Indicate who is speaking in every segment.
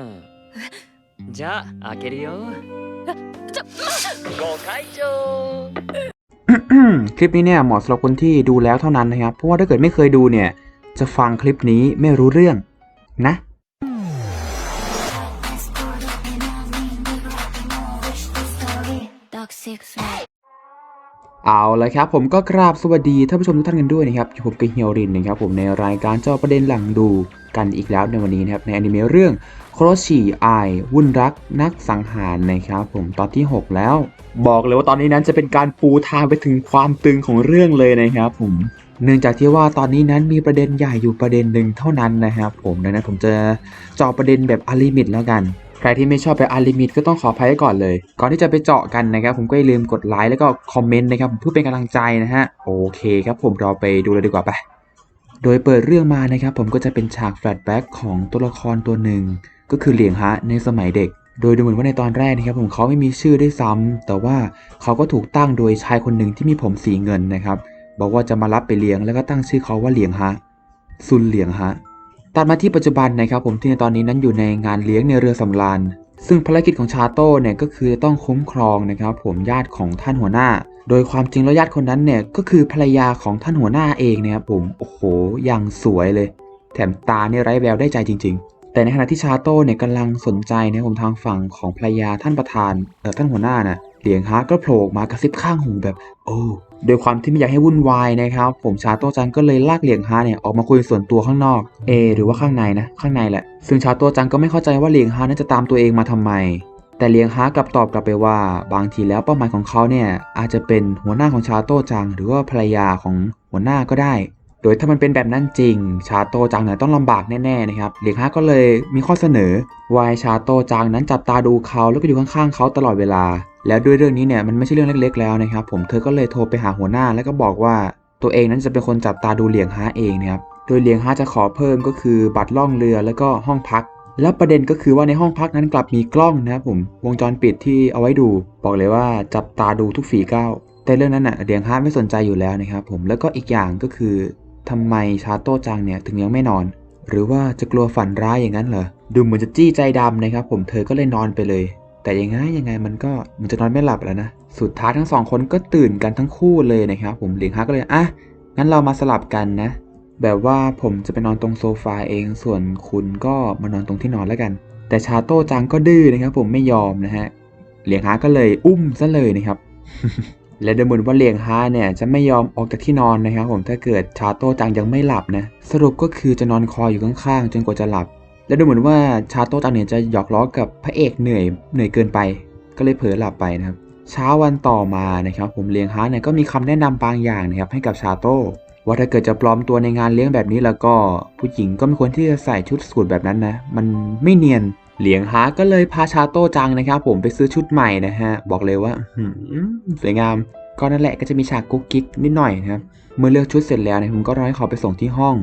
Speaker 1: うんじゃあ開けるよ
Speaker 2: ちょ
Speaker 1: ご会長
Speaker 3: คลิปนี้เนี่ยเหมาะสำหรับคนที่ดูแล้วเท่านั้นนะครับ เพราะว่าถ้าเกิดไม่เคยดูเนี่ย จะฟังคลิปนี้ไม่รู้เรื่องนะ เอาละครับผมก็กราบสวัสดีท่านผู้ชมทุกท่านกันด้วยนะครับอยู่ผมกับเฮียวรินนะครับผมในรายการเจาะประเด็นหลังดูกันอีกแล้วในวันนี้นะครับในอนิเมะเรื่องโครชิไอวุ่นรักนักสังหารนะครับผมตอนที่ 6 แล้ว บอกเลยว่าตอนนี้นั้นจะเป็นการปูทางไปถึงความตึงของเรื่องเลยนะครับผมเนื่องจากที่ว่าตอนนี้นั้นมีประเด็นใหญ่อยู่ประเด็นหนึ่งเท่านั้นนะครับผมดังนั้นผมจะจาะประเด็นแบบอลิมิตแล้วกัน ใครที่ไม่ชอบไปอาลิมิตก็ต้องขออภัยก่อนเลย ก่อนที่จะไปเจาะกันนะครับผมก็อย่าลืมกดไลค์แล้วก็คอมเมนต์นะครับเพื่อเป็นกำลังใจนะฮะโอเคครับผมเราไปดูเลยดีกว่าไปโดยเปิดเรื่องมานะครับผมก็จะเป็นฉากแฟลชแบ็กของตัวละครตัวหนึ่ง ก็คือเหลียงฮะในสมัยเด็ก โดยดูเหมือนว่าในตอนแรกนะครับผมเขาไม่มีชื่อด้วยซ้ำแต่ว่าเขาก็ถูกตั้งโดยชายคนหนึ่งที่มีผมสีเงินนะครับบอกว่าจะมารับไปเลี้ยงแล้วก็ตั้งชื่อเขาว่าเหลียงฮะซุนเหลียงฮะ ตัดมาที่ปัจจุบันนะครับผมที่ในตอนนี้นั้นอยู่ในงานเลี้ยงในเรือสำราญ ซึ่งภารกิจของชาโต้เนี่ยก็คือต้องคุ้มครองนะครับผมญาติของท่านหัวหน้า โดยความจริงแล้วญาติคนนั้นเนี่ยก็คือภรรยาของท่านหัวหน้าเองนะครับผมโอ้โหอย่างสวยเลย แถมตาเนี่ยไร้แววได้ใจจริง ๆ แต่ในขณะที่ชาโต้เนี่ยกำลังสนใจนะครับผมทางฝั่งของภรรยาท่านประธานเออท่านหัวหน้าน่ะ เหลียงฮาก็โผล่มากระซิบข้างหูแบบ โอ้โดยความที่ไม่อยากให้วุ่นวายนะครับ ผมชาโต้จังก็เลยลากเหลียงฮาเนี่ยออกมาคุยส่วนตัวข้างนอก เอ หรือว่าข้างในนะ ข้างในแหละ ซึ่งชาโต้จังก็ไม่เข้าใจว่าเหลียงฮานั้นจะตามตัวเองมาทำไม แต่เลียงฮากลับตอบกลับไปว่า บางทีแล้วเป้าหมายของเขาเนี่ยอาจจะเป็นหัวหน้าของชาโต้จัง หรือว่าภรรยาของหัวหน้าก็ได้ โดยถ้ามันเป็นแบบนั้นจริง ชาโต้จังเนี่ยต้องลำบากแน่ๆนะครับเลียงฮาก็เลยมีข้อเสนอว่าให้ชาโต้จังนั้นจับตาดูเขาแล้วก็อยู่ข้างๆเขาตลอดเวลา แล้วด้วยเรื่องนี้เนี่ยมันไม่ใช่เรื่องเล็ก ๆ แล้วนะครับผมเธอก็เลยโทรไปหาหัวหน้า แล้วก็บอกว่าตัวเองนั้นจะเป็นคนจับตาดูเหลียงฮาเองนะครับโดยเหลียงฮาจะขอเพิ่มก็คือบัตรล่องเรือแล้วก็ห้องพัก แล้วประเด็นก็คือว่าในห้องพักนั้นกลับมีกล้องนะครับผมวงจรปิดที่เอาไว้ดู บอกเลยว่าจับตาดูทุกฝีก้าวแต่เรื่องนั้นน่ะเดียงฮาไม่สนใจอยู่แล้วนะครับผมแล้วก็อีกอย่างก็คือทำไมชาโต้จังเนี่ยถึงยังไม่นอน หรือว่าจะกลัวฝันร้ายอย่างนั้นเหรอดูเหมือนจะจี้ใจดำนะครับผมเธอก็เลยนอนไปเลย แต่ยังไงยังไงมันก็มันจะนอนไม่หลับแล้วนะ สุดท้ายทั้งสองคนก็ตื่นกันทั้งคู่เลยนะครับผมเหลียงฮาก็เลยอะงั้นเรามาสลับกันนะ แบบว่าผมจะไปนอนตรงโซฟาเอง ส่วนคุณก็มานอนตรงที่นอนแล้วกัน แต่ชาโต้จังก็ดื้อนะครับ ผมไม่ยอมนะฮะเหลียงฮาก็เลยอุ้มซะเลยนะครับ และดูเหมือนว่าเหลียงฮาเนี่ยจะไม่ยอมออกจากที่นอนนะครับ ผมถ้าเกิดชาโต้จังยังไม่หลับนะ สรุปก็คือจะนอนคอยอยู่ข้างๆจนกว่าจะหลับ และดูเหมือนว่าชาโต้จังเนี่ยจะหยอกล้อกับพระเอกเหนื่อยเหนื่อยเกินไป ก็เลยเผลอหลับไปนะครับ เช้าวันต่อมานะครับ ผมเลียงฮาเนี่ยก็มีคำแนะนำบางอย่างนะครับให้กับชาโต้ว่าถ้าเกิดจะปลอมตัวในงานเลี้ยงแบบนี้แล้วก็ผู้หญิงก็ไม่ควรที่จะใส่ชุดสูทแบบนั้นนะ มันไม่เนียนเหลียงฮาก็เลยพาชาโต้จังนะครับ ผมไปซื้อชุดใหม่นะฮะ บอกเลยว่าสวยงามก็นั่นแหละก็จะมีฉากกุ๊กกิ๊กนิดหน่อยนะครับเมื่อเลือกชุดเสร็จแล้วนี่ยผมก็รอให้เขาไปส่งที่ห้อง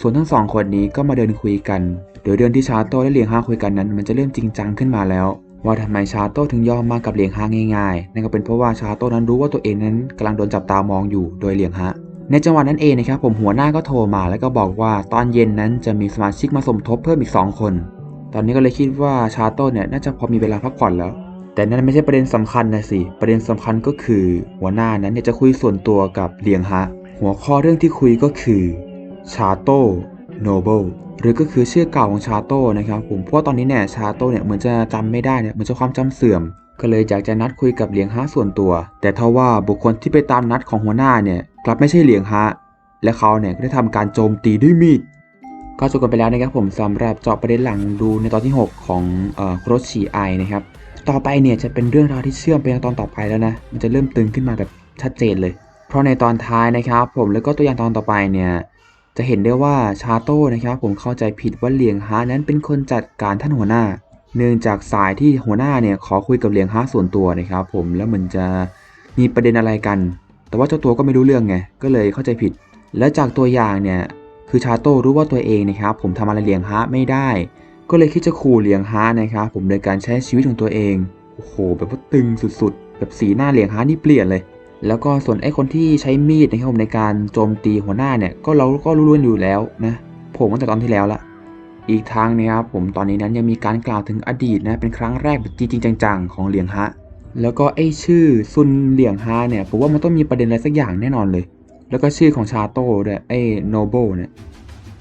Speaker 3: ส่วนทั้งสองคนนี้ก็มาเดินคุยกัน โดยเรื่องที่ชาโต้และเหลียงฮาคุยกันนั้น มันจะเริ่มจริงจังขึ้นมาแล้ว ว่าทำไมชาโต้ถึงยอมมากับเหลียงฮาง่ายๆ นั่นก็เป็นเพราะว่าชาโต้นั้นรู้ว่าตัวเองนั้นกำลังโดนจับตามองอยู่โดยเหลียงฮาในจังหวะนั้นเองนะครับผมหัวหน้าก็โทรมาแล้วก็บอกว่าตอนเย็นนั้นจะมีสมาชิกมาสมทบเพิ่มอีก 2 คน ตอนนี้ก็เลยคิดว่าชาโต้เนี่ยน่าจะพอมีเวลาพักผ่อนแล้ว แต่นั่นไม่ใช่ประเด็นสำคัญนะสิ ประเด็นสำคัญก็คือหัวหน้านั้นเนี่ยจะคุยส่วนตัวกับเลียงฮะ หัวข้อเรื่องที่คุยก็คือ ชาโต้ โนเบิลหรือก็คือชื่อเก่าของชาโต้นะครับผมเพราะตอนนี้เนี่ยชาโต้เนี่ยเหมือนจะจำไม่ได้เนี่ยเหมือนจะความจำเสื่อม ก็เลยอยากจะนัดคุยกับเหลียงฮะส่วนตัว แต่ทว่าบุคคลที่ไปตามนัดของหัวหน้าเนี่ยกลับไม่ใช่เหลียงฮะและเขาเนี่ยก็ได้ทำการโจมตีด้วยมีดก็จบกันไปแล้วนะครับผมสำหรับเจาะประเด็นหลังดูในตอนที่ 6 ของโครชีไอนะครับต่อไปเนี่ยจะเป็นเรื่องราวที่เชื่อมไปยังตอนต่อไปแล้วนะมันจะเริ่มตึงขึ้นมาแบบชัดเจนเลย เพราะในตอนท้ายนะครับผมแล้วก็ตัวอย่างตอนต่อไปเนี่ย จะเห็นได้ว่าชาโต้นะครับผมเข้าใจผิดว่าเหลียงฮานั้นเป็นคนจัดการท่านหัวหน้า เนื่องจากสายที่หัวหน้าเนี่ยขอคุยกับเหลียงฮาส่วนตัวนะครับผมแล้วมันจะมีประเด็นอะไรกัน แต่ว่าเจ้าตัวก็ไม่รู้เรื่องไงก็เลยเข้าใจผิด และจากตัวอย่างเนี่ยคือชาโต้รู้ว่าตัวเองนะครับผมทำอะไรเหลียงฮะไม่ได้ ก็เลยคิดจะขู่เหลียงฮะนะครับผมโดยการใช้ชีวิตของตัวเองโอ้โหแบบว่าตึงสุดๆแบบสีหน้าเหลียงฮะนี่เปลี่ยนเลย แล้วก็ส่วนไอ้คนที่ใช้มีดนะครับผมในการโจมตีหัวหน้าเนี่ยก็เราก็รู้ๆอยู่แล้วนะผมตั้งแต่ตอนที่แล้วละอีกทางนะครับผมตอนนี้นั้นยังมีการกล่าวถึงอดีตนะเป็นครั้งแรกแบบจริงจังๆของเหลียงฮะแล้วก็ไอ้ชื่อซุนเหลียงฮาเนี่ยผมว่ามันต้องมีประเด็นอะไรสักอย่างแน่นอนเลย แล้วก็ชื่อของชาโต้ด้วยไอ้โนโบเนี่ย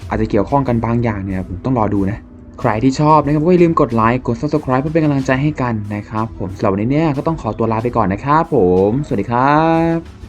Speaker 3: อาจจะเกี่ยวข้องกันบางอย่างเนี่ยผมต้องรอดูนะ ใครที่ชอบนะครับก็อย่าลืมกดไลค์กด subscribe เพื่อเป็นกำลังใจให้กันนะครับ ผมสำหรับวันนี้เนี่ยก็ต้องขอตัวลาไปก่อนนะครับผม สวัสดีครับ